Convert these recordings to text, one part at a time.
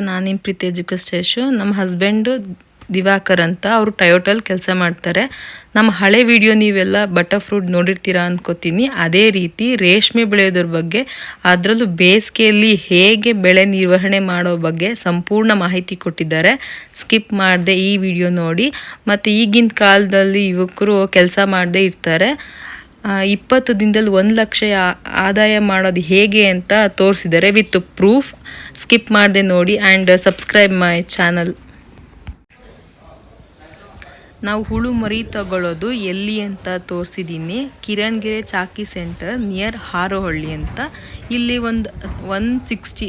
ನಾನು ನಿಮ್ಮ ಪ್ರೀತಿ ಎಜುಕಸ್ಟೇಶು ನಮ್ಮ ಹಸ್ಬೆಂಡು ದಿವಾಕರ್ ಅಂತ ಅವರು ಟಯೋಟಲ್ ಕೆಲಸ ಮಾಡ್ತಾರೆ. ನಮ್ಮ ಹಳೆ ವಿಡಿಯೋ ನೀವೆಲ್ಲ ಬಟರ್ ಫ್ರೂಟ್ ನೋಡಿರ್ತೀರಾ ಅನ್ಕೋತೀನಿ. ಅದೇ ರೀತಿ ರೇಷ್ಮೆ ಬೆಳೆಯೋದ್ರ ಬಗ್ಗೆ, ಅದರಲ್ಲೂ ಬೇಸಿಗೆಯಲ್ಲಿ ಹೇಗೆ ಬೆಳೆ ನಿರ್ವಹಣೆ ಮಾಡೋ ಬಗ್ಗೆ ಸಂಪೂರ್ಣ ಮಾಹಿತಿ ಕೊಟ್ಟಿದ್ದಾರೆ. ಸ್ಕಿಪ್ ಮಾಡದೆ ಈ ವಿಡಿಯೋ ನೋಡಿ. ಮತ್ತು ಈಗಿನ ಕಾಲದಲ್ಲಿ ಯುವಕರು ಕೆಲಸ ಮಾಡದೇ ಇರ್ತಾರೆ. ಇಪ್ಪತ್ತು ದಿನದಲ್ಲಿ ಒಂದು ಲಕ್ಷ ಆದಾಯ ಮಾಡೋದು ಹೇಗೆ ಅಂತ ತೋರಿಸಿದ್ದಾರೆ ವಿತ್ ಪ್ರೂಫ್. ಸ್ಕಿಪ್ ಮಾಡದೆ ನೋಡಿ ಆ್ಯಂಡ್ ಸಬ್ಸ್ಕ್ರೈಬ್ ಮೈ ಚಾನಲ್. ನಾವು ಹುಳು ಮರಿ ತಗೊಳ್ಳೋದು ಎಲ್ಲಿ ಅಂತ ತೋರಿಸಿದ್ದೀನಿ ಕಿರಣ್ಗೆರೆ ಚಾಕಿ ಸೆಂಟರ್ ನಿಯರ್ ಹಾರೋಹಳ್ಳಿ ಅಂತ. ಇಲ್ಲಿ ಒಂದು ಒನ್ ಸಿಕ್ಸ್ಟಿ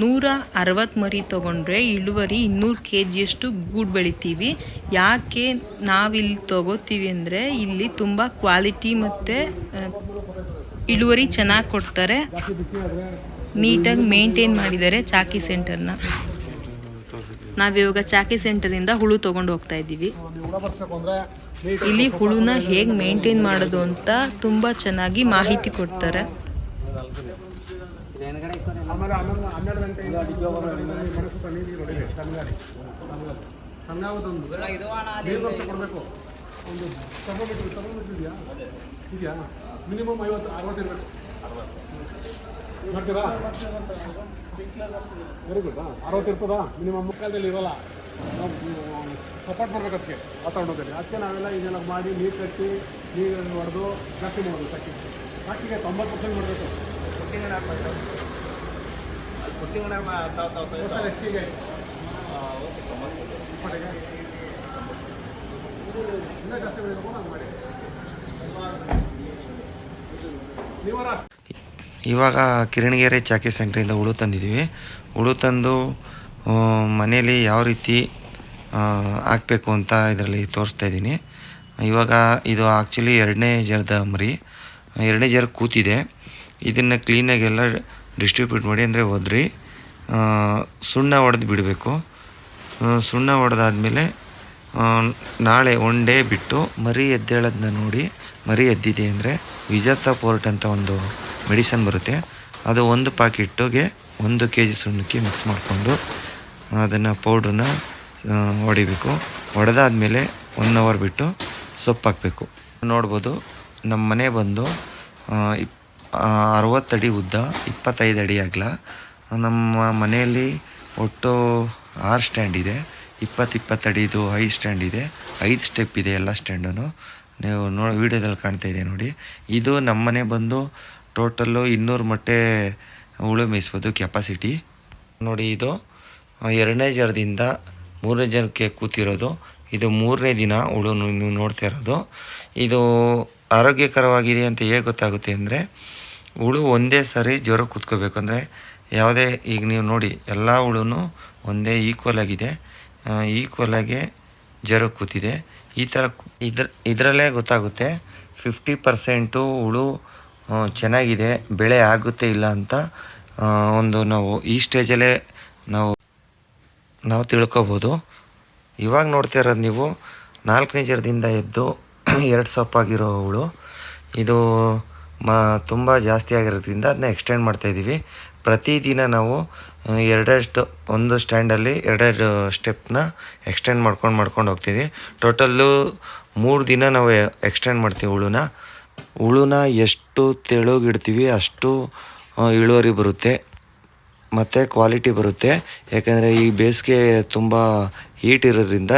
ನೂರ ಅರವತ್ತು ಮರಿ ತೊಗೊಂಡ್ರೆ ಇಳುವರಿ ಇನ್ನೂರು ಕೆ ಜಿಯಷ್ಟು ಗೂಡು ಬೆಳಿತೀವಿ. ಯಾಕೆ ನಾವಿಲ್ಲಿ ತಗೋತೀವಿ ಅಂದರೆ ಇಲ್ಲಿ ತುಂಬ ಕ್ವಾಲಿಟಿ ಮತ್ತು ಇಳುವರಿ ಚೆನ್ನಾಗಿ ಕೊಡ್ತಾರೆ. ನೀಟಾಗಿ ಮೇಂಟೈನ್ ಮಾಡಿದ್ದಾರೆ ಚಾಕಿ ಸೆಂಟರ್ನ. ನಾವಿವಾಗ ಚಾಕಿ ಸೆಂಟರಿಂದ ಹುಳು ತೊಗೊಂಡು ಹೋಗ್ತಾ ಇದ್ದೀವಿ. ಇಲ್ಲಿ ಹುಳುನ ಹೇಗೆ ಮೇಂಟೈನ್ ಮಾಡೋದು ಅಂತ ತುಂಬ ಚೆನ್ನಾಗಿ ಮಾಹಿತಿ ಕೊಡ್ತಾರೆ. ಆಮೇಲೆ ಹನ್ನೆರಡು ನೀರು ಒಂದು ಇದೆಯಾ ಮಿನಿಮಮ್ ಐವತ್ತು, ಅರವತ್ತು ಇರಬೇಕು ನೋಡ್ತೀರಾ ವೆರಿ ಗುಡ್ ಅರವತ್ತು ಇರ್ತದಾ? ಮಿನಿಮಮ್ ಮುಕ್ಕಾಲದಲ್ಲಿ ಇರೋಲ್ಲ ನಾವು ಸಪೋರ್ಟ್ ಮಾಡ್ಬೇಕು ಅದಕ್ಕೆ ವಾತಾವರಣದಲ್ಲಿ ಅದಕ್ಕೆ ನಾವೆಲ್ಲ ಇದೆಲ್ಲ ಮಾಡಿ ನೀರು ಕಟ್ಟಿ ನೀರು ಹೊಡೆದು ಜಾಸ್ತಿ ಮಾಡೋದು ಸಾಕಿ ಸಾಕಿಗೆ ತೊಂಬತ್ತು ಪರ್ಸೆಂಟ್ ಮಾಡಬೇಕು ಇವಾಗ ಕಿರಣಗೆರೆ ಚಾಕಿ ಸೆಂಟ್ರಿಂದ ಹುಳು ತಂದಿದ್ದೀವಿ. ಹುಳು ತಂದು ಮನೆಯಲ್ಲಿ ಮನೇಲಿ ಯಾವ ರೀತಿ ಹಾಕಬೇಕು ಅಂತ ಇದರಲ್ಲಿ ತೋರಿಸ್ತಾ ಇದ್ದೀನಿ. ಇವಾಗ ಇದು ಆ್ಯಕ್ಚುಲಿ ಎರಡನೇ ಜರದ ಮರಿ ಎರಡನೇ ಜರ ಕೂತಿದೆ. ಇದನ್ನು ಕ್ಲೀನಾಗೆಲ್ಲ ಡಿಸ್ಟ್ರಿಬ್ಯೂಟ್ ಮಾಡಿ ಅಂದರೆ ಒದ್ರಿ ಸುಣ್ಣ ಹೊಡೆದು ಬಿಡಬೇಕು. ಸುಣ್ಣ ಹೊಡೆದಾದ್ಮೇಲೆ ನಾಳೆ ಒನ್ ಡೇ ಬಿಟ್ಟು ಮರಿ ಎದ್ದೇಳೋದನ್ನ ನೋಡಿ, ಮರಿ ಎದ್ದಿದೆ ಅಂದರೆ ವಿಜಾತ ಪೋರ್ಟ್ ಅಂತ ಒಂದು ಮೆಡಿಸನ್ ಬರುತ್ತೆ. ಅದು ಒಂದು ಪಾಕಿಟ್ಟುಗೆ ಒಂದು ಕೆ ಜಿ ಸುಣ್ಣಕ್ಕೆ ಮಿಕ್ಸ್ ಮಾಡಿಕೊಂಡು ಅದನ್ನು ಪೌಡ್ರನ್ನ ಹೊಡಿಬೇಕು ಹೊಡೆದಾದ್ಮೇಲೆ ಒನ್ ಅವರ್ ಬಿಟ್ಟು ಸೊಪ್ಪು ಹಾಕಬೇಕು ನೋಡ್ಬೋದು ನಮ್ಮ ಮನೆ ಬಂದು ಇಪ್ ಅರವತ್ತಡಿ ಉದ್ದ, ಇಪ್ಪತ್ತೈದು ಅಡಿ ಅಗಲ. ನಮ್ಮ ಮನೆಯಲ್ಲಿ ಒಟ್ಟು ಆರು ಸ್ಟ್ಯಾಂಡ್ ಇದೆ. ಇಪ್ಪತ್ತು ಇಪ್ಪತ್ತಡಿದು ಐದು ಸ್ಟ್ಯಾಂಡ್ ಇದೆ. ಐದು ಸ್ಟೆಪ್ ಇದೆ ಎಲ್ಲ ಸ್ಟ್ಯಾಂಡನ್ನು. ನೀವು ನೋ, ವೀಡಿಯೋದಲ್ಲಿ ಕಾಣ್ತಾ ಇದೆ ನೋಡಿ. ಇದು ನಮ್ಮ ಮನೆ ಬಂದು ಟೋಟಲ್ಲು ಇನ್ನೂರು ಮೊಟ್ಟೆ ಹುಳು ಮೇಯಿಸ್ಬೋದು ಕೆಪಾಸಿಟಿ. ನೋಡಿ ಇದು, ಎರಡನೇ ಜನದಿಂದ ಮೂರನೇ ಜನಕ್ಕೆ ಕೂತಿರೋದು. ಇದು ಮೂರನೇ ದಿನ ಹುಳು ನೀವು ನೋಡ್ತಾ ಇರೋದು. ಇದು ಆರೋಗ್ಯಕರವಾಗಿದೆ ಅಂತ ಹೇಗೆ ಗೊತ್ತಾಗುತ್ತೆ ಅಂದರೆ ಹುಳು ಒಂದೇ ಸಾರಿ ಜ್ವರ ಅಂದರೆ ಯಾವುದೇ, ಈಗ ನೀವು ನೋಡಿ, ಎಲ್ಲ ಹುಳುನು ಒಂದೇ ಈಕ್ವಲ್ ಆಗಿದೆ. ಈಕ್ವಲ್ ಆಗಿ ಜ್ವರ ಕೂತಿದೆ. ಈ ಥರ ಇದ್ರ, ಇದರಲ್ಲೇ ಗೊತ್ತಾಗುತ್ತೆ ಫಿಫ್ಟಿ ಪರ್ಸೆಂಟು ಹುಳು ಚೆನ್ನಾಗಿದೆ, ಬೆಳೆ ಆಗುತ್ತೆ ಇಲ್ಲ ಅಂತ ಒಂದು ನಾವು ಈ ಸ್ಟೇಜಲ್ಲೇ ನಾವು ನಾವು ತಿಳ್ಕೊಬೋದು. ಇವಾಗ ನೋಡ್ತಾ ಇರೋದು ನೀವು ನಾಲ್ಕನೇ ಜರದಿಂದ ಎದ್ದು ಎರಡು ಸೊಪ್ಪಾಗಿರೋ ಹುಳು. ಇದು ಮ ತುಂಬ ಜಾಸ್ತಿ ಆಗಿರೋದ್ರಿಂದ ಅದನ್ನ ಎಕ್ಸ್ಟೆಂಡ್ ಮಾಡ್ತಾಯಿದ್ದೀವಿ ಪ್ರತಿದಿನ ನಾವು ಎರಡೆಷ್ಟು ಎರಡೆರಡು ಒಂದು ಸ್ಟ್ಯಾಂಡಲ್ಲಿ ಎರಡೆರಡು ಸ್ಟೆಪ್ನ ಎಕ್ಸ್ಟೆಂಡ್ ಮಾಡ್ಕೊಂಡು ಮಾಡ್ಕೊಂಡು ಹೋಗ್ತೀವಿ ಟೋಟಲ್ಲು ಮೂರು ದಿನ ನಾವು ಎಕ್ಸ್ಟೆಂಡ್ ಮಾಡ್ತೀವಿ ಹುಳುನ ಹುಳುನ ಎಷ್ಟು ತೆಳುಗಿಡ್ತೀವಿ ಅಷ್ಟು ಇಳುವರಿ ಬರುತ್ತೆ. ಮತ್ತು ಕ್ವಾಲಿಟಿ ಬರುತ್ತೆ. ಯಾಕಂದರೆ ಈ ಬೇಸಿಗೆ ತುಂಬ ಹೀಟ್ ಇರೋದ್ರಿಂದ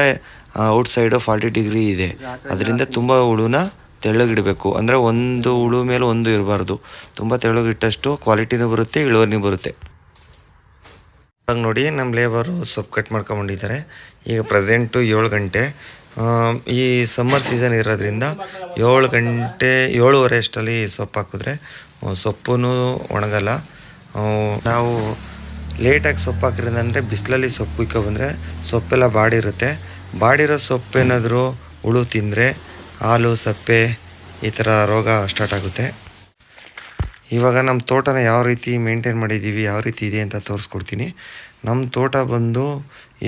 ಔಟ್ಸೈಡು ಫಾರ್ಟಿ ಡಿಗ್ರಿ ಇದೆ. ಅದರಿಂದ ತುಂಬ ಹುಳುನ ತೆಳ್ಳಗಿಡಬೇಕು. ಅಂದರೆ ಒಂದು ಹುಳು ಮೇಲೆ ಒಂದು ಇರಬಾರ್ದು. ತುಂಬ ತೆಳ್ಳಗಿಟ್ಟಷ್ಟು ಕ್ವಾಲಿಟಿನೂ ಬರುತ್ತೆ, ಇಳುವರಿನೂ ಬರುತ್ತೆ. ಇವಾಗ ನೋಡಿ ನಮ್ಮ ಲೇಬರು ಸೊಪ್ಪು ಕಟ್ ಮಾಡ್ಕೊಂಬಂದಿದ್ದಾರೆ ಈಗ ಪ್ರೆಸೆಂಟು ಏಳು ಗಂಟೆ. ಈ ಸಮ್ಮರ್ ಸೀಸನ್ ಇರೋದ್ರಿಂದ ಏಳು ಗಂಟೆ, ಏಳುವರೆ ಅಷ್ಟರಲ್ಲಿ ಸೊಪ್ಪು ಹಾಕಿದ್ರೆ ಸೊಪ್ಪು ಒಣಗಲ್ಲ. ನಾವು ಲೇಟಾಗಿ ಸೊಪ್ಪು ಹಾಕಿರೋದು ಅಂದರೆ ಬಿಸಿಲಲ್ಲಿ ಸೊಪ್ಪು ಇಕ್ಕೋ ಬಂದರೆ ಸೊಪ್ಪೆಲ್ಲ ಬಾಡಿರುತ್ತೆ. ಬಾಡಿರೋ ಸೊಪ್ಪೇನಾದರೂ ಹುಳು ತಿಂದರೆ ಹಾಲು, ಸಪ್ಪೆ, ಈ ಥರ ರೋಗ ಸ್ಟಾರ್ಟ್ ಆಗುತ್ತೆ. ಇವಾಗ ನಮ್ಮ ತೋಟನ ಯಾವ ರೀತಿ ಮೇಂಟೈನ್ ಮಾಡಿದ್ದೀವಿ ಯಾವ ರೀತಿ ಇದೆ ಅಂತ ತೋರಿಸ್ಕೊಡ್ತೀನಿ. ನಮ್ಮ ತೋಟ ಬಂದು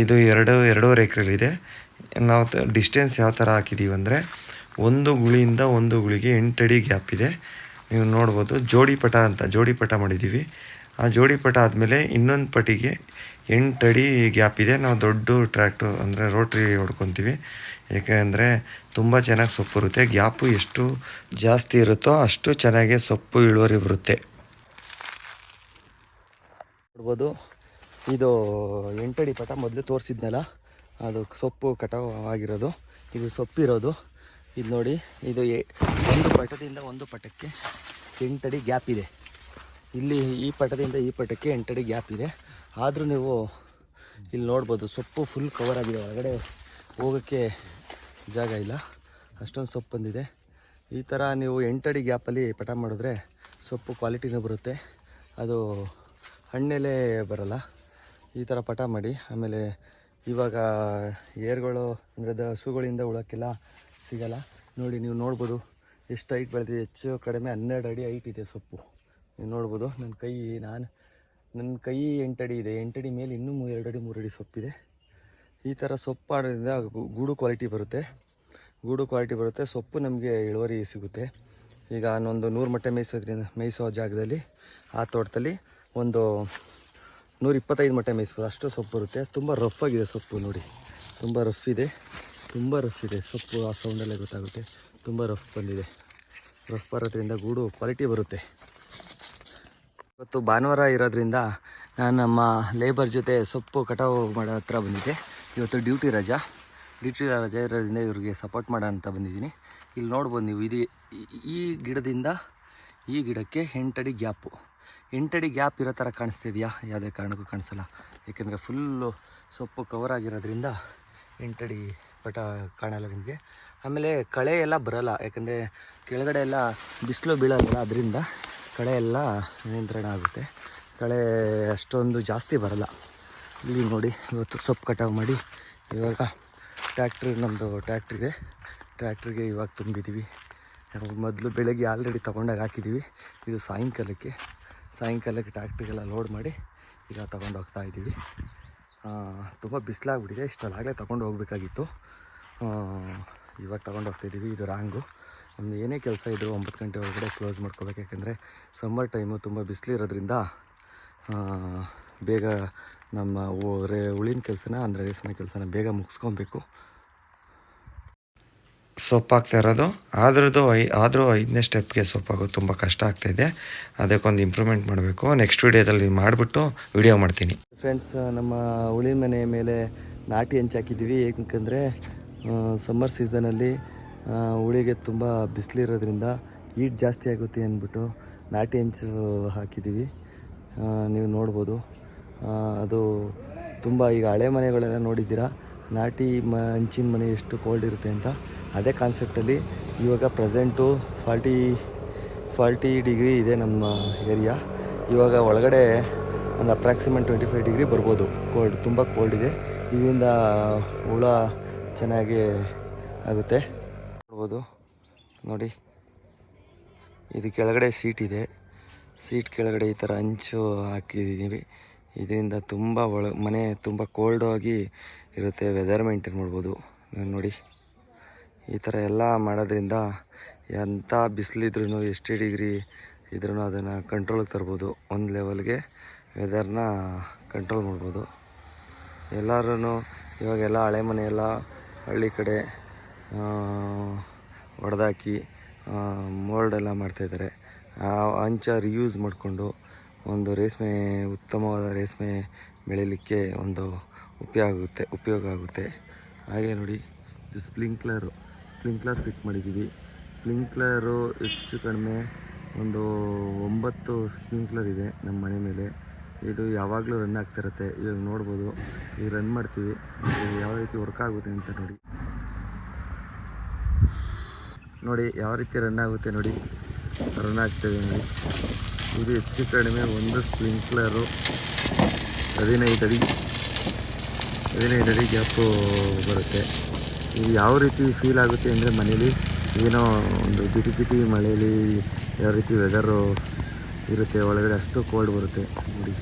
ಇದು ಎರಡು, ಎರಡೂವರೆ ಎಕರೆಲ್ಲಿದೆ ನಾವು ಡಿಸ್ಟೆನ್ಸ್ ಯಾವ ಥರ ಹಾಕಿದ್ದೀವಿ ಅಂದರೆ, ಒಂದು ಗುಳಿಯಿಂದ ಒಂದು ಗುಳಿಗೆ ಎಂಟಡಿ ಗ್ಯಾಪ್ ಇದೆ. ನೀವು ನೋಡ್ಬೋದು ಜೋಡಿ ಪಟ ಅಂತ ಜೋಡಿ ಪಟ ಮಾಡಿದ್ದೀವಿ ಆ ಜೋಡಿ ಪಟ ಆದಮೇಲೆ ಇನ್ನೊಂದು ಪಟಿಗೆ ಎಂಟು ಅಡಿ ಗ್ಯಾಪ್ ಇದೆ. ನಾವು ದೊಡ್ಡ ಟ್ರ್ಯಾಕ್ಟರ್ ಅಂದರೆ ರೋಟ್ರಿ ಹೊಡ್ಕೊತೀವಿ. ಏಕೆಂದರೆ ತುಂಬ ಚೆನ್ನಾಗಿ ಸೊಪ್ಪು ಇರುತ್ತೆ, ಗ್ಯಾಪು ಎಷ್ಟು ಜಾಸ್ತಿ ಇರುತ್ತೋ ಅಷ್ಟು ಚೆನ್ನಾಗಿ ಸೊಪ್ಪು ಇಳುವರಿ ಬರುತ್ತೆ. ನೋಡ್ಬೋದು, ಇದು ಎಂಟಡಿ ಪಟ ಮೊದಲು ತೋರಿಸಿದ್ನಲ್ಲ, ಅದು ಸೊಪ್ಪು ಕಟಾವು ಆಗಿರೋದು ಇದು ಸೊಪ್ಪಿರೋದು. ಇದು ನೋಡಿ, ಇದು ಒಂದು ಪಟದಿಂದ ಒಂದು ಪಟಕ್ಕೆ ಎಂಟಡಿ ಗ್ಯಾಪ್ ಇದೆ. ಇಲ್ಲಿ ಈ ಪಟದಿಂದ ಈ ಪಟಕ್ಕೆ ಎಂಟಡಿ ಗ್ಯಾಪ್ ಇದೆ. ಆದರೂ ನೀವು ಇಲ್ಲಿ ನೋಡ್ಬೋದು, ಸೊಪ್ಪು ಫುಲ್ ಕವರ್ ಆಗಿದೆ. ಒಳಗಡೆ ಹೋಗೋಕ್ಕೆ ಜಾಗ ಇಲ್ಲ. ಅಷ್ಟೊಂದು ಸೊಪ್ಪು ಬಂದಿದೆ. ಈ ಥರ ನೀವು ಎಂಟಡಿ ಗ್ಯಾಪಲ್ಲಿ ಪಟ ಮಾಡಿದ್ರೆ ಸೊಪ್ಪು ಕ್ವಾಲಿಟಿನೂ ಬರುತ್ತೆ. ಅದು ಹಣ್ಣೆಲೆ ಬರಲ್ಲ. ಈ ಥರ ಪಟ ಮಾಡಿ, ಆಮೇಲೆ ಇವಾಗ ಏರ್ಗಳು ಅಂದರೆ ದ ಹಸುಗಳಿಂದ ಉಳೋಕ್ಕೆಲ್ಲ ಸಿಗಲ್ಲ. ನೋಡಿ, ನೀವು ನೋಡ್ಬೋದು. ಎಷ್ಟು ಹೈಟ್ ಬೆಳೆದಿದೆ. ಹೆಚ್ಚು ಕಡಿಮೆ ಹನ್ನೆರಡು ಅಡಿ ಹೈಟ್ ಇದೆ ಸೊಪ್ಪು. ನೀವು ನೋಡ್ಬೋದು. ನನ್ನ ಕೈ, ನಾನು ನನ್ನ ಕೈ ಎಂಟಡಿ ಇದೆ. ಎಂಟಡಿ ಮೇಲೆ ಇನ್ನೂ ಎರಡು ಅಡಿ ಮೂರು ಅಡಿ ಸೊಪ್ಪಿದೆ. ಈ ಥರ ಸೊಪ್ಪು ಆಡೋದ್ರಿಂದ ಗೂಡು ಕ್ವಾಲಿಟಿ ಬರುತ್ತೆ. ಗೂಡು ಕ್ವಾಲಿಟಿ ಬರುತ್ತೆ. ಸೊಪ್ಪು ನಮಗೆ ಇಳುವರಿ ಸಿಗುತ್ತೆ. ಈಗ ನಾನೊಂದು ನೂರು ಮೊಟ್ಟೆ ಮೇಯಿಸೋದ್ರಿಂದ, ಮೇಯಿಸೋ ಜಾಗದಲ್ಲಿ, ಆ ತೋಟದಲ್ಲಿ ಒಂದು ನೂರ ಇಪ್ಪತ್ತೈದು ಮೊಟ್ಟೆ ಮೇಯಿಸ್ಬೋದು. ಅಷ್ಟು ಸೊಪ್ಪು ಬರುತ್ತೆ. ತುಂಬ ರಫ್ ಆಗಿದೆ ಸೊಪ್ಪು ನೋಡಿ. ತುಂಬ ರಫ್ ಇದೆ. ತುಂಬ ರಫ್ ಇದೆ ಸೊಪ್ಪು. ಆ ಸೌಂಡಲ್ಲೇ ಗೊತ್ತಾಗುತ್ತೆ. ತುಂಬ ರಫ್ ಬಂದಿದೆ. ರಫ್ ಬರೋದ್ರಿಂದ ಗೂಡು ಕ್ವಾಲಿಟಿ ಬರುತ್ತೆ. ಇವತ್ತು ಭಾನುವಾರ ಇರೋದ್ರಿಂದ ನಾನು ನಮ್ಮ ಲೇಬರ್ ಜೊತೆ ಸೊಪ್ಪು ಕಟಾವು ಮಾಡೋ ಹತ್ರ ಬಂದಿದ್ದೆ. ಇವತ್ತು ಡ್ಯೂಟಿ ರಜಾ. ಡ್ಯೂಟಿ ರಜಾ ಇರೋದ್ರಿಂದ ಇವ್ರಿಗೆ ಸಪೋರ್ಟ್ ಮಾಡೋಣ ಅಂತ ಬಂದಿದ್ದೀನಿ. ಇಲ್ಲಿ ನೋಡ್ಬೋದು ನೀವು ಇದು ಈ- ಗಿಡದಿಂದ ಈ ಗಿಡಕ್ಕೆ ಎಂಟಡಿ ಗ್ಯಾಪು. ಎಂಟಡಿ ಗ್ಯಾಪ್ ಇರೋ ಥರ ಕಾಣಿಸ್ತಿದೆಯಾ ಯಾವುದೇ ಕಾರಣಕ್ಕೂ ಕಾಣಿಸಲ್ಲ. ಏಕೆಂದರೆ ಫುಲ್ಲು ಸೊಪ್ಪು ಕವರ್ ಆಗಿರೋದ್ರಿಂದ ಎಂಟಡಿ ಪಟ ಕಾಣಲ್ಲ ನಿಮಗೆ. ಆಮೇಲೆ ಕಳೆ ಎಲ್ಲ ಬರಲ್ಲ. ಯಾಕಂದರೆ ಕೆಳಗಡೆ ಎಲ್ಲ ಬಿಸಿಲು ಬೀಳಲ್ಲ, ಅದರಿಂದ ಕಳೆ ಎಲ್ಲ ನಿಯಂತ್ರಣ ಆಗುತ್ತೆ. ಕಳೆ ಅಷ್ಟೊಂದು ಜಾಸ್ತಿ ಬರಲ್ಲ. ಇಲ್ಲಿ ನೋಡಿ, ಇವತ್ತು ಸೊಪ್ಪು ಕಟಾವು ಮಾಡಿ, ಇವಾಗ ಟ್ಯಾಕ್ಟ್ರಿ ನಮ್ಮದು ಟ್ರ್ಯಾಕ್ಟ್ರ್ ಇದೆ. ಟ್ಯಾಕ್ಟ್ರಿಗೆ ಇವಾಗ ತುಂಬಿದ್ದೀವಿ ಮೊದಲು ಬೆಳಗ್ಗೆ ಆಲ್ರೆಡಿ ತೊಗೊಂಡಾಗ ಹಾಕಿದ್ದೀವಿ ಇದು ಸಾಯಂಕಾಲಕ್ಕೆ. ಸಾಯಂಕಾಲಕ್ಕೆ ಟ್ಯಾಕ್ಟ್ರಿಗೆಲ್ಲ ಲೋಡ್ ಮಾಡಿ ಈಗ ತೊಗೊಂಡು ಹೋಗ್ತಾ ಇದ್ದೀವಿ ತುಂಬ ಬಿಸಿಲಾಗ್ಬಿಟ್ಟಿದೆ. ಇಷ್ಟೊಳಗಡೆ ತೊಗೊಂಡು ಹೋಗಬೇಕಾಗಿತ್ತು. ಇವಾಗ ತೊಗೊಂಡು ಹೋಗ್ತಾಯಿದ್ದೀವಿ ಇದು ರಾಂಗು ಒಂದು ಏನೇ ಕೆಲಸ ಇದ್ದರೂ ಒಂಬತ್ತು ಗಂಟೆ ಒಳಗಡೆ ಕ್ಲೋಸ್ ಮಾಡ್ಕೋಬೇಕು. ಯಾಕೆಂದರೆ ಸಮ್ಮರ್ ಟೈಮು ತುಂಬ ಬಿಸಿಲಿರೋದ್ರಿಂದ ಬೇಗ ನಮ್ಮ ರೇ ಉಳಿನ ಕೆಲಸನ ಅಂದರೆ ರೇಸನ ಕೆಲಸನ ಬೇಗ ಮುಗಿಸ್ಕೊಬೇಕು. ಸೊಪ್ಪಾಗ್ತಾ ಇರೋದು. ಆದ್ರದ್ದು ಐ, ಆದರೂ ಐದನೇ ಸ್ಟೆಪ್ಗೆ ಸೊಪ್ಪಾಗೋದು ತುಂಬ ಕಷ್ಟ ಆಗ್ತಾಯಿದೆ ಅದಕ್ಕೊಂದು ಇಂಪ್ರೂವ್ಮೆಂಟ್ ಮಾಡಬೇಕು. ನೆಕ್ಸ್ಟ್ ವೀಡಿಯೋದಲ್ಲಿ ಮಾಡಿಬಿಟ್ಟು ವಿಡಿಯೋ ಮಾಡ್ತೀನಿ. ಫ್ರೆಂಡ್ಸ್, ನಮ್ಮ ಉಳಿನ ಮನೆ ಮೇಲೆ ನಾಟಿ ಹೆಂಚಾಕಿದ್ದೀವಿ ಏಕೆಂದರೆ ಸಮ್ಮರ್ ಸೀಸನಲ್ಲಿ ಉಳಿಗೆ ತುಂಬ ಬಿಸಿಲಿರೋದ್ರಿಂದ ಈಟ್ ಜಾಸ್ತಿ ಆಗುತ್ತೆ ಅಂದ್ಬಿಟ್ಟು ನಾಟಿ ಹಂಚು ಹಾಕಿದ್ದೀವಿ. ನೀವು ನೋಡ್ಬೋದು. ಅದು ತುಂಬ ಈಗ ಹಳೆ ಮನೆಗಳೆಲ್ಲ ನೋಡಿದ್ದೀರಾ? ನಾಟಿ ಮ, ಹಂಚಿನ ಮನೆ ಎಷ್ಟು ಕೋಲ್ಡ್ ಇರುತ್ತೆ ಅಂತ. ಅದೇ ಕಾನ್ಸೆಪ್ಟಲ್ಲಿ ಇವಾಗ ಪ್ರೆಸೆಂಟು ಫಾರ್ಟಿ ಫಾರ್ಟಿ ಡಿಗ್ರಿ ಇದೆ ನಮ್ಮ ಏರಿಯಾ ಇವಾಗ ಒಳಗಡೆ ಒಂದು ಅಪ್ರಾಕ್ಸಿಮೇಟ್ ಟ್ವೆಂಟಿ ಫೈವ್ ಡಿಗ್ರಿ ಬರ್ಬೋದು. ಕೋಲ್ಡ್ ತುಂಬ ಕೋಲ್ಡ್ ಇದೆ. ಇದರಿಂದ ಹುಳ ಚೆನ್ನಾಗಿ ಆಗುತ್ತೆ. ನೋಡ್ಬೋದು. ನೋಡಿ. ಇದು ಕೆಳಗಡೆ ಸೀಟ್ ಇದೆ. ಸೀಟ್ ಕೆಳಗಡೆ ಈ ಥರ ಹಂಚು ಹಾಕಿದ್ದೀವಿ ಇದರಿಂದ ತುಂಬ ಒಳ, ಮನೆ ತುಂಬ ಕೋಲ್ಡ್ ಆಗಿ ಇರುತ್ತೆ ವೆದರ್ ಮೇಂಟೈನ್ ಮಾಡ್ಬೋದು. ನೋಡಿ, ಈ ಥರ ಎಲ್ಲ ಮಾಡೋದ್ರಿಂದ ಎಂಥ ಬಿಸಿಲಿದ್ರೂ ಎಷ್ಟು ಡಿಗ್ರಿ ಇದ್ರೂ ಅದನ್ನು ಕಂಟ್ರೋಲ್ಗೆ ತರ್ಬೋದು. ಒಂದು ಲೆವೆಲ್ಗೆ ವೆದರ್ನ ಕಂಟ್ರೋಲ್ ಮಾಡ್ಬೋದು. ಎಲ್ಲರೂ ಇವಾಗೆಲ್ಲ ಹಳೆ ಮನೆಯೆಲ್ಲ ಹಳ್ಳಿ ಕಡೆ ಹೊಡೆದಾಕಿ ಮೋಲ್ಡೆಲ್ಲ ಮಾಡ್ತಾಯಿದ್ದಾರೆ ಆ ಹಂಚ ರಿಯೂಸ್ ಮಾಡಿಕೊಂಡು ಒಂದು ರೇಷ್ಮೆ, ಉತ್ತಮವಾದ ರೇಷ್ಮೆ ಬೆಳೀಲಿಕ್ಕೆ ಒಂದು ಉಪಯೋಗ ಆಗುತ್ತೆ ಉಪಯೋಗ ಆಗುತ್ತೆ. ಹಾಗೆ ನೋಡಿ, ಇದು ಸ್ಪ್ರಿಂಕ್ಲರು. ಸ್ಪ್ರಿಂಕ್ಲರ್ ಫಿಟ್ ಮಾಡಿದ್ದೀವಿ. ಸ್ಪ್ರಿಂಕ್ಲರು ಹೆಚ್ಚು ಕಡಿಮೆ ಒಂದು ಒಂಬತ್ತು ಸ್ಪ್ರಿಂಕ್ಲರ್ ಇದೆ ನಮ್ಮ ಮನೆ ಮೇಲೆ. ಇದು ಯಾವಾಗಲೂ ರನ್ ಆಗ್ತಿರುತ್ತೆ ಇವಾಗ ನೋಡ್ಬೋದು, ಈಗ ರನ್ ಮಾಡ್ತೀವಿ. ಯಾವ ರೀತಿ ವರ್ಕ್ ಆಗುತ್ತೆ ಅಂತ ನೋಡಿ. ನೋಡಿ, ಯಾವ ರೀತಿ ರನ್ ಆಗುತ್ತೆ ನೋಡಿ. ರನ್ ಆಗ್ತದೆ ನೋಡಿ. ಇದು ಹೆಚ್ಚು ಕಡಿಮೆ ಒಂದು ಸ್ಪ್ರಿಂಕ್ಲರು ಹದಿನೈದು ಅಡಿ. ಹದಿನೈದು ಅಡಿ ಗ್ಯಾಪು ಬರುತ್ತೆ. ಇದು ಯಾವ ರೀತಿ ಫೀಲ್ ಆಗುತ್ತೆ ಅಂದರೆ ಮನೇಲಿ ಏನೋ ಒಂದು ಜಿಟಿ ಜಿಟಿ ಮಳೆಯಲ್ಲಿ ಯಾವ ರೀತಿ ವೆದರು ಇರುತ್ತೆ, ಒಳಗಡೆ ಅಷ್ಟು ಕೋಲ್ಡ್ ಬರುತ್ತೆ ನೋಡಿ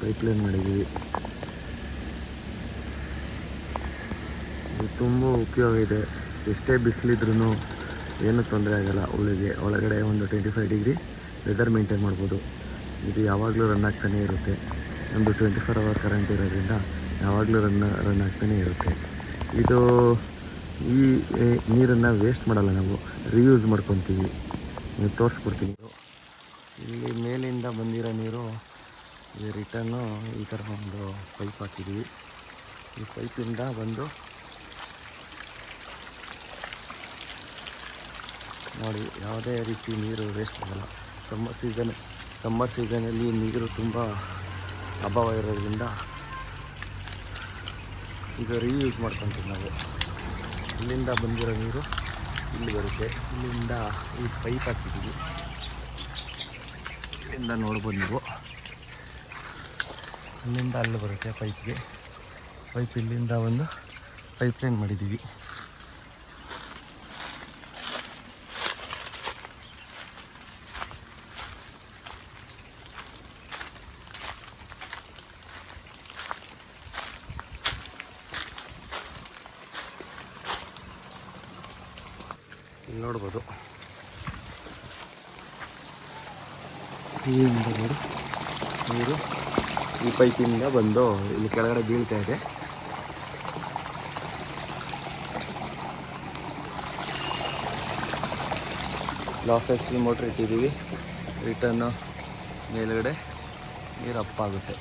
ಪೈಪ್ಲೈನ್ ಮಾಡಿದ್ದೀವಿ. ತುಂಬ ಉಪಯೋಗ ಇದೆ. ಎಷ್ಟೇ ಬಿಸಿಲಿದ್ರೂ ಏನೂ ತೊಂದರೆ ಆಗಲ್ಲ. ಉಳಿಗೆ ಒಳಗಡೆ ಒಂದು twenty five degree weather maintain ಮಾಡ್ಬೋದು. ಇದು ಯಾವಾಗಲೂ ರನ್ ಆಗ್ತಾನೇ ಇರುತ್ತೆ. ಒಂದು ಟ್ವೆಂಟಿ ಫೋರ್ ಅವರ್ ಕರೆಂಟ್ ಇರೋದ್ರಿಂದ ಯಾವಾಗಲೂ ರನ್ ರನ್ ಆಗ್ತಾನೇ ಇರುತ್ತೆ. ಇದು ಈ ನೀರನ್ನು ವೇಸ್ಟ್ ಮಾಡಲ್ಲ ನಾವು. ರಿಯೂಸ್ ಮಾಡ್ಕೊತೀವಿ. ನೀವು ತೋರಿಸ್ಕೊಡ್ತೀನಿ. ಇಲ್ಲಿ ಮೇಲಿಂದ ಬಂದಿರೋ ನೀರು, ಈ ರಿಟರ್ನು ಈ ಥರ ಒಂದು ಪೈಪ್ ಹಾಕಿದ್ದೀವಿ. ಈ ಪೈಪಿಂದ ಬಂದು ನೋಡಿ ಯಾವುದೇ ರೀತಿ ನೀರು ವೇಸ್ಟ್ ಆಗಲ್ಲ. ಸಮ್ಮರ್ ಸೀಸನ್ ಸಮ್ಮರ್ ಸೀಸನಲ್ಲಿ ನೀರು ತುಂಬ ಅಭಾವ ಇರೋದ್ರಿಂದ ಇದು ರೀಯೂಸ್ ಮಾಡ್ಕೊತೀವಿ ನಾವು. ಇಲ್ಲಿಂದ ಬಂದಿರೋ ನೀರು ಇಲ್ಲಿ ಬರುತ್ತೆ. ಇಲ್ಲಿಂದ ಈ ಪೈಪ್ ಹಾಕಿದ್ದೀವಿ. ಇಲ್ಲಿಂದ ನೋಡ್ಬೋದು ನೀವು. ಇಲ್ಲಿಂದ ಅಲ್ಲಿ ಬರುತ್ತೆ ಪೈಪ್ಗೆ ಪೈಪ್ ಇಲ್ಲಿಂದ ಒಂದು ಪೈಪ್ ಲೈನ್ ಮಾಡಿದ್ದೀವಿ. ಇಲ್ಲಿ ನೋಡ್ಬೋದು. ನೀರು ಈ ಪೈಪಿಂದ ಬಂದು ಇಲ್ಲಿ ಕೆಳಗಡೆ ಬೀಳ್ತಾ ಇದೆ. ಲಾಫೆಸ್ಲಿ ಮೋಟ್ರ್ ಇಟ್ಟಿದ್ದೀವಿ. ರಿಟರ್ನು ಮೇಲ್ಗಡೆ ನೀರು ಅಪ್ಪಾಗುತ್ತೆ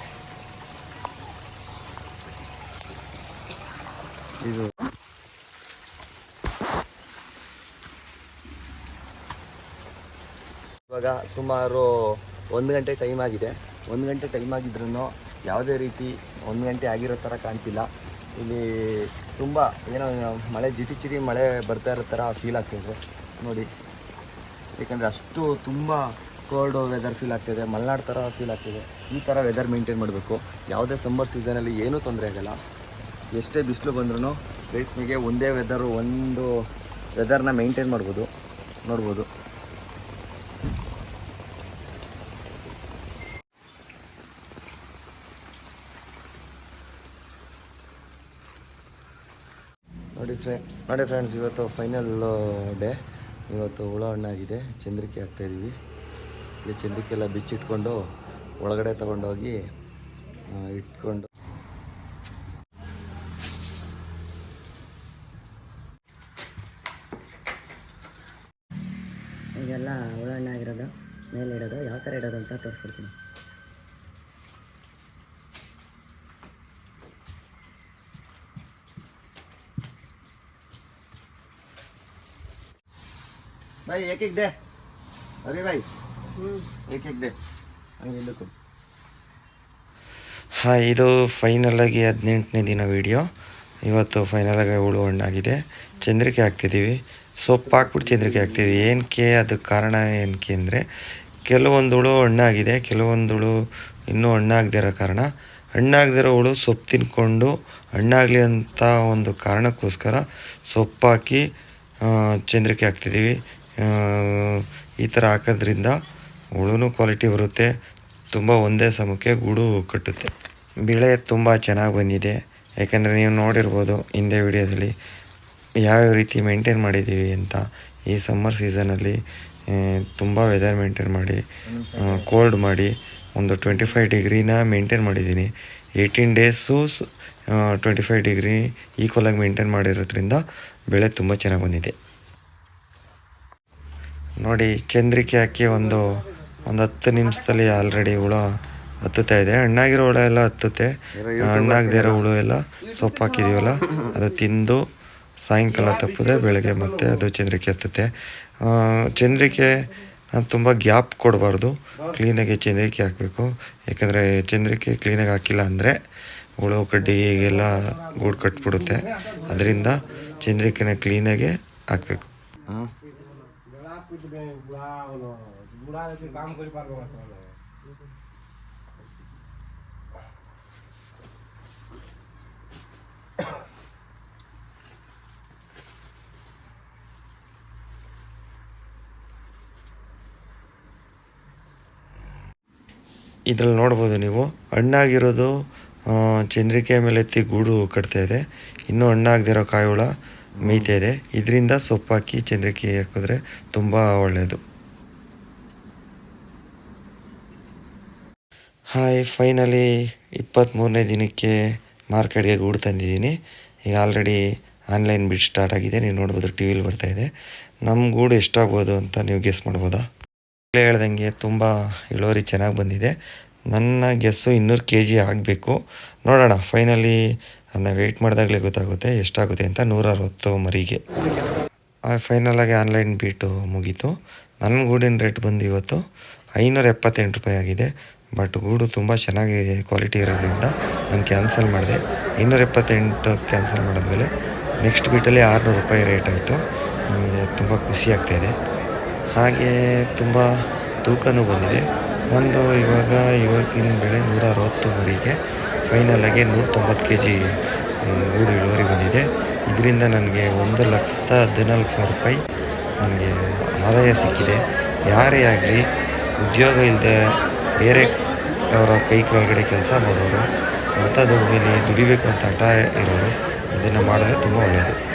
ಇದು ಇವಾಗ ಸುಮಾರು ಒಂದು ಗಂಟೆ ಟೈಮ್ ಆಗಿದೆ. ಒಂದು ಗಂಟೆ ಟೈಮ್ ಆಗಿದ್ರೂ ಯಾವುದೇ ರೀತಿ ಒಂದು ಗಂಟೆ ಆಗಿರೋ ಥರ ಕಾಣ್ತಿಲ್ಲ. ಇಲ್ಲಿ ತುಂಬ ಏನೋ ಮಳೆ ಜಿಟಿ ಚಿಟಿ ಮಳೆ ಬರ್ತಾ ಇರೋ ಥರ ಫೀಲ್ ಆಗ್ತಿದೆ. ನೋಡಿ. ಏಕೆಂದರೆ ಅಷ್ಟು ತುಂಬ ಕೋಲ್ಡ್ ವೆದರ್ ಫೀಲ್ ಆಗ್ತಿದೆ, ಮಲೆನಾಡು ಥರ ಫೀಲ್ ಆಗ್ತಿದೆ. ಈ ಥರ ವೆದರ್ ಮೇಂಟೈನ್ ಮಾಡಬೇಕು. ಯಾವುದೇ ಸಮ್ಮರ್ ಸೀಸನಲ್ಲಿ ಏನೂ ತೊಂದರೆ ಆಗಲ್ಲ. ಎಷ್ಟೇ ಬಿಸಿಲು ಬಂದ್ರೂ ರೇಸ್ಮಿಗೆ ಒಂದೇ ವೆದರು ಒಂದು ವೆದರ್ನ ಮೇಂಟೈನ್ ಮಾಡ್ಬೋದು, ನೋಡ್ಬೋದು. ಫ್ರೆ ನೋಡಿ ಫ್ರೆಂಡ್ಸ್, ಇವತ್ತು ಫೈನಲ್ ಡೇ ಇವತ್ತು ಹುಳ ಹಣ್ಣಾಗಿದೆ, ಚಂದ್ರಿಕೆ ಹಾಕ್ತಾಯಿದ್ದೀವಿ ಇಲ್ಲಿ ಚಂದ್ರಿಕೆ ಎಲ್ಲ ಬಿಚ್ಚಿಟ್ಕೊಂಡು ಒಳಗಡೆ ತೊಗೊಂಡೋಗಿ ಇಟ್ಕೊಂಡು. ಇದೆಲ್ಲ ಹುಳ ಹಣ್ಣಾಗಿರೋದು ಮೇಲೆ ಇಡೋದು ಯಾವ ಥರ ಇಡೋದು ಅಂತ ತೋರಿಸ್ಕೊಡ್ತೀನಿ. સાહેબ એક એક દે ಹಾಂ ಇದು ಫೈನಲಾಗಿ ಹದಿನೆಂಟನೇ ದಿನ ವಿಡಿಯೋ ಇವತ್ತು ಫೈನಲಾಗಿ ಹುಳು ಹಣ್ಣಾಗಿದೆ ಚಂದ್ರಿಕೆ ಹಾಕ್ತಿದ್ದೀವಿ. ಸೊಪ್ಪು ಹಾಕ್ಬಿಟ್ಟು ಚಂದ್ರಿಕೆ ಹಾಕ್ತೀವಿ ಏನಕ್ಕೆ ಅದಕ್ಕೆ ಕಾರಣ ಏನಕ್ಕೆ ಅಂದರೆ ಕೆಲವೊಂದು ಹುಳು ಹಣ್ಣಾಗಿದೆ ಕೆಲವೊಂದು ಹುಳು ಇನ್ನೂ ಹಣ್ಣಾಗದಿರೋ ಕಾರಣ. ಹಣ್ಣಾಗದಿರೋ ಹುಳು ಸೊಪ್ಪು ತಿನ್ಕೊಂಡು ಹಣ್ಣಾಗಲಿ ಅಂತ ಒಂದು ಕಾರಣಕ್ಕೋಸ್ಕರ ಸೊಪ್ಪು ಹಾಕಿ ಚಂದ್ರಿಕೆ ಹಾಕ್ತಿದ್ದೀವಿ. ಈ ಥರ ಹಾಕೋದ್ರಿಂದ ಹುಳುನೂ ಕ್ವಾಲಿಟಿ ಬರುತ್ತೆ. ತುಂಬ ಒಂದೇ ಸಮಕ್ಕೆ ಗೂಡು ಕಟ್ಟುತ್ತೆ. ಬೆಳೆ ತುಂಬ ಚೆನ್ನಾಗಿ ಬಂದಿದೆ. ಯಾಕೆಂದರೆ ನೀವು ನೋಡಿರ್ಬೋದು ಹಿಂದೆ ವಿಡಿಯೋದಲ್ಲಿ ಯಾವ್ಯಾವ ರೀತಿ ಮೇಂಟೈನ್ ಮಾಡಿದ್ದೀವಿ ಅಂತ. ಈ ಸಮ್ಮರ್ ಸೀಸನಲ್ಲಿ ತುಂಬ ವೆದರ್ ಮೇಂಟೈನ್ ಮಾಡಿ ಕೋಲ್ಡ್ ಮಾಡಿ, ಒಂದು ಟ್ವೆಂಟಿ ಫೈವ್ ಡಿಗ್ರಿನ ಮೇಂಟೈನ್ ಮಾಡಿದ್ದೀನಿ eighteen days twenty five degree ಈಕ್ವಲಾಗಿ maintain ಮಾಡಿರೋದ್ರಿಂದ ಬೆಳೆ ತುಂಬ ಚೆನ್ನಾಗಿ ಬಂದಿದೆ. ನೋಡಿ, ಚಂದ್ರಿಕೆ ಹಾಕಿ ಒಂದು ಒಂದು ಹತ್ತು ನಿಮಿಷದಲ್ಲಿ ಆಲ್ರೆಡಿ ಹುಳ ಹತ್ತುತ್ತಾ ಇದೆ. ಹಣ್ಣಾಗಿರೋ ಹುಳ ಎಲ್ಲ ಹತ್ತುತ್ತೆ. ಹಣ್ಣಾಗದಿರೋ ಹುಳು ಎಲ್ಲ ಸೊಪ್ಪು ಹಾಕಿದೀವಲ್ಲ, ಅದು ತಿಂದು ಸಾಯಂಕಾಲ ತಪ್ಪದೆ ಬೆಳಗ್ಗೆ ಮತ್ತೆ ಅದು ಚಂದ್ರಿಕೆ ಹತ್ತುತ್ತೆ. ಚಂದ್ರಿಕೆ ತುಂಬ ಗ್ಯಾಪ್ ಕೊಡಬಾರ್ದು. ಕ್ಲೀನಾಗಿ ಚಂದ್ರಿಕೆ ಹಾಕಬೇಕು. ಯಾಕಂದರೆ ಚಂದ್ರಿಕೆ ಕ್ಲೀನಾಗಿ ಹಾಕಿಲ್ಲ ಅಂದರೆ ಹುಳು ಕಡ್ಡಿಗೆಲ್ಲ ಗೂಡು ಕಟ್ಬಿಡುತ್ತೆ. ಅದರಿಂದ ಚಂದ್ರಿಕೆನ ಕ್ಲೀನಾಗೆ ಹಾಕಬೇಕು ಹಾಂ ବୁଢ଼ା ಇದ್ರಲ್ಲಿ ನೋಡ್ಬೋದು ನೀವು, ಹಣ್ಣಾಗಿರೋದು ಚಂದ್ರಿಕೆ ಮೇಲೆ ಎತ್ತಿ ಗೂಡು ಕಟ್ತಾ ಇದೆ. ಇನ್ನೂ ಹಣ್ಣಾಗದಿರೋ ಕಾಯಿ ಹುಳ ಮೇಯ್ತಾ ಇದೆ. ಇದರಿಂದ ಸೊಪ್ಪಾಕಿ ಚಂದ್ರಿಕೆ ಹಾಕಿದ್ರೆ ತುಂಬ ಒಳ್ಳೆಯದು ಹಾಯ್ ಫೈನಲಿ ಇಪ್ಪತ್ತ್ಮೂರನೇ ದಿನಕ್ಕೆ ಮಾರ್ಕೆಟ್ಗೆ ಗೂಡು ತಂದಿದ್ದೀನಿ. ಈಗ ಆಲ್ರೆಡಿ ಆನ್ಲೈನ್ ಬಿಡ್ ಸ್ಟಾರ್ಟ್ ಆಗಿದೆ. ನೀವು ನೋಡ್ಬೋದು ಟಿ ವಿಲಿ ಬರ್ತಾಯಿದೆ ನಮ್ಮ ಗೂಡು ಎಷ್ಟಾಗ್ಬೋದು ಅಂತ ನೀವು ಗೆಸ್ ಮಾಡ್ಬೋದಾ? ಹೇಳ್ದಂಗೆ ತುಂಬ ಇಳುವರಿ ಚೆನ್ನಾಗಿ ಬಂದಿದೆ. ನನ್ನ ಗೆಸ್ಸು ಇನ್ನೂರು ಕೆ ಜಿ ಆಗಬೇಕು. ನೋಡೋಣ ಫೈನಲಿ ಅದನ್ನ ವೆಯ್ಟ್ ಮಾಡಿದಾಗಲೇ ಗೊತ್ತಾಗುತ್ತೆ ಎಷ್ಟಾಗುತ್ತೆ ಅಂತ ನೂರ ಅರವತ್ತು ಮರಿಗೆ ಫೈನಲಾಗಿ ಆನ್ಲೈನ್ ಬೀಟು ಮುಗೀತು. ನನ್ನ ಗೂಡಿನ ರೇಟ್ ಬಂದು ಇವತ್ತು ಐನೂರ ಎಪ್ಪತ್ತೆಂಟು ರೂಪಾಯಿ ಆಗಿದೆ. ಬಟ್ ಗೂಡು ತುಂಬ ಚೆನ್ನಾಗಿ ಕ್ವಾಲಿಟಿ ಇರೋದ್ರಿಂದ ನಾನು ಕ್ಯಾನ್ಸಲ್ ಮಾಡಿದೆ. ಇನ್ನೂರ ಎಪ್ಪತ್ತೆಂಟು ಕ್ಯಾನ್ಸಲ್ ಮಾಡಿದ್ಮೇಲೆ ನೆಕ್ಸ್ಟ್ ಬೀಟಲ್ಲಿ ಆರುನೂರು ರೂಪಾಯಿ ರೇಟ್ ಆಯಿತು. ನನಗೆ ತುಂಬ ಖುಷಿ ಆಗ್ತಾಯಿದೆ ಹಾಗೆ ತುಂಬ ತೂಕನೂ ಬಂದಿದೆ. ನಂದು ಇವಾಗ ಇವಾಗಿನ ಬೆಳೆ ನೂರ ಅರವತ್ತು ಮರಿಗೆ ಫೈನಲಾಗಿ ನೂರ ತೊಂಬತ್ತು ಕೆ ಜಿ ಗೂಡು ಇಳುವರಿ ಬಂದಿದೆ. ಇದರಿಂದ ನನಗೆ ಒಂದು ಲಕ್ಷದ ಹದಿನಾಲ್ಕು ಸಾವಿರ ರೂಪಾಯಿ ನನಗೆ ಆದಾಯ ಸಿಕ್ಕಿದೆ. ಯಾರೇ ಆಗಲಿ, ಉದ್ಯೋಗ ಇಲ್ಲದೆ ಬೇರೆ ಅವರ ಕೈ ಕೆಳಗಡೆ ಕೆಲಸ ಮಾಡೋರು. ಸ್ವಂತ ದುಡಿಮೆಲಿ ದುಡಿಬೇಕು ಅಂತ ಹಠ ಇರೋರು. ಇದನ್ನು ಮಾಡಿದ್ರೆ ತುಂಬ ಒಳ್ಳೆಯದು